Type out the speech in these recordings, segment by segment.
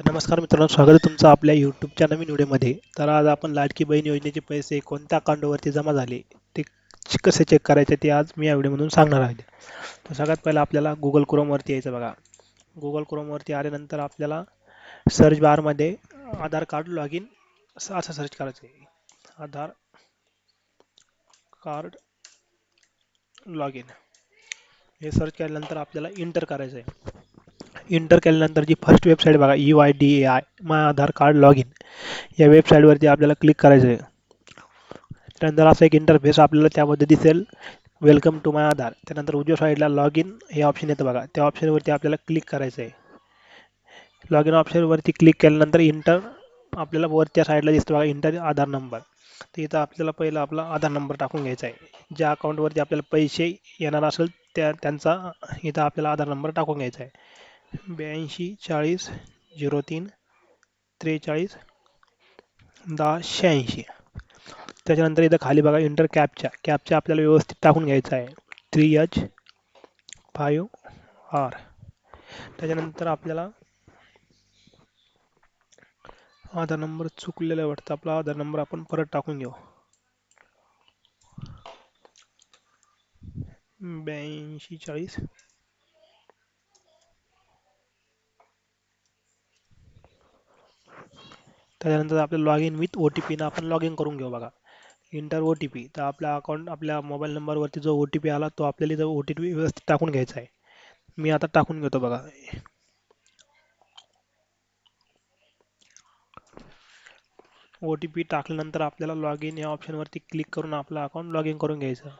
तर नमस्कार मित्रांनो स्वागत आहे तुमचं आपल्या यूट्यूबच्या नवीन व्हिडिओमध्ये. तर आज आपण लाडकी बहीण योजनेचे पैसे कोणत्या अकाउंटवरती जमा झाले ते च- कसे चेक करायचे ते आज मी या व्हिडिओमधून सांगणार आहे. तर सगळ्यात पहिलं आपल्याला गुगल क्रोमवरती यायचं बघा. गुगल क्रोमवरती आल्यानंतर आपल्याला सर्च बारमध्ये आधार कार्ड लॉग इन असं असं सर्च करायचं आहे. आधार कार्ड लॉग इन हे सर्च केल्यानंतर आपल्याला इंटर करायचं आहे. इंटर केल्यानंतर जी फर्स्ट वेबसाईट बघा U I D A I my Aadhaar card log in या वेबसाईटवरती आपल्याला क्लिक करायचं आहे त्यानंतर असं एक इंटरफेस आपल्याला त्यामध्ये दिसेल. वेलकम टू माय आधार त्यानंतर उजव्या साईडला लॉग इन हे ऑप्शन येतं बघा. त्या ऑप्शनवरती आपल्याला क्लिक करायचं आहे लॉग इन ऑप्शनवरती क्लिक केल्यानंतर इंटर आपल्याला वरच्या साईडला दिसतं बघा इंटर आधार नंबर तर इथं आपल्याला पहिला आपला आधार नंबर टाकून घ्यायचा आहे ज्या अकाउंटवरती आपल्याला पैसे येणार असेल त्या त्यांचा इथं आपल्याला आधार नंबर टाकून घ्यायचा आहे ब्याऐंशी चाळीस झिरो तीन त्रेचाळीस दहा शहाऐंशी. त्याच्यानंतर इथं खाली बघा इंटर कॅपच्या कॅपच्या आपल्याला व्यवस्थित टाकून घ्यायचा आहे. थ्री एच फाईव्ह आर त्याच्यानंतर आपल्याला आधार नंबर चुकलेला वाटतं. आपला आधार नंबर आपण परत टाकून घेऊ. ब्याऐंशी चाळीस त्याच्यानंतर आपलं log in with O T पीनं आपण लॉग इन करून घेऊ बघा. इंटर ओ टी पी तर आपल्या अकाउंट आपल्या मोबाईल नंबरवरती जो ओ टी पी आला तो आपल्याला जो ओ टी पी व्यवस्थित टाकून घ्यायचा आहे. मी आता टाकून घेतो बघा. ओ टी पी टाकल्यानंतर आपल्याला लॉग इन या ऑप्शनवरती क्लिक करून आपलं अकाउंट लॉग इन करून घ्यायचं.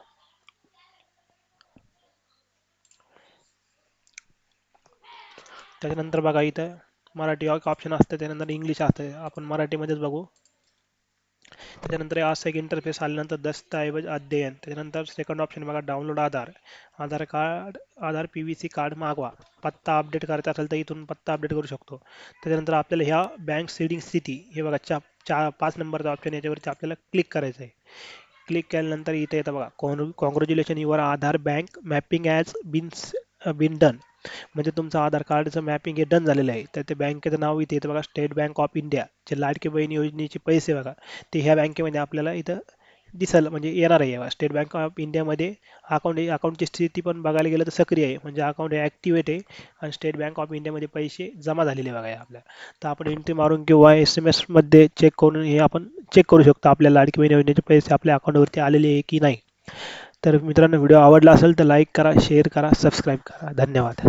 त्याच्यानंतर बघा इथं मराठी ऑप्शन असतं त्यानंतर इंग्लिश असतं. आपण मराठीमध्येच बघू. त्याच्यानंतर असं एक इंटरफेस आल्यानंतर दस्तऐवज अध्ययन. त्याच्यानंतर सेकंड ऑप्शन बघा download Aadhaar. Aadhaar card Aadhaar P V C card मागवा. पत्ता अपडेट करायचा असेल तर इथून पत्ता अपडेट करू शकतो. त्याच्यानंतर आपल्याला ह्या बँक सीडिंग स्थिती हे बघा चा चा पाच नंबरचा ऑप्शन याच्यावरती आपल्याला क्लिक करायचं आहे क्लिक केल्यानंतर इथे येतं बघा congratulation your Aadhaar bank mapping has been been done म्हणजे तुमचं आधार कार्डचं मॅपिंग हे डन झालेलं आहे. तर ते बँकेचं नाव इथे येतं बघा स्टेट बँक ऑफ इंडिया जे लाडकी बहीण योजनेचे पैसे बघा ते ह्या बँकेमध्ये आपल्याला इथं दिसल म्हणजे येणार आहे. स्टेट बँक ऑफ इंडियामध्ये अकाउंट अकाउंटची स्थिती पण बघायला गेलं तर सक्रिय आहे. म्हणजे अकाउंट हे ॲक्टिवेट आहे आणि स्टेट बँक ऑफ इंडियामध्ये पैसे जमा झालेले बघा आपल्या. तर आपण एंट्री मारून किंवा एस एम एसमध्ये चेक करून हे आपण चेक करू शकतो आपल्या लाडकी बहीण योजनेचे पैसे आपल्या अकाउंटवरती आलेले आहे की नाही. तर मित्रांनो व्हिडिओ आवडला असेल तर लाईक करा शेअर करा सबस्क्राईब करा. धन्यवाद.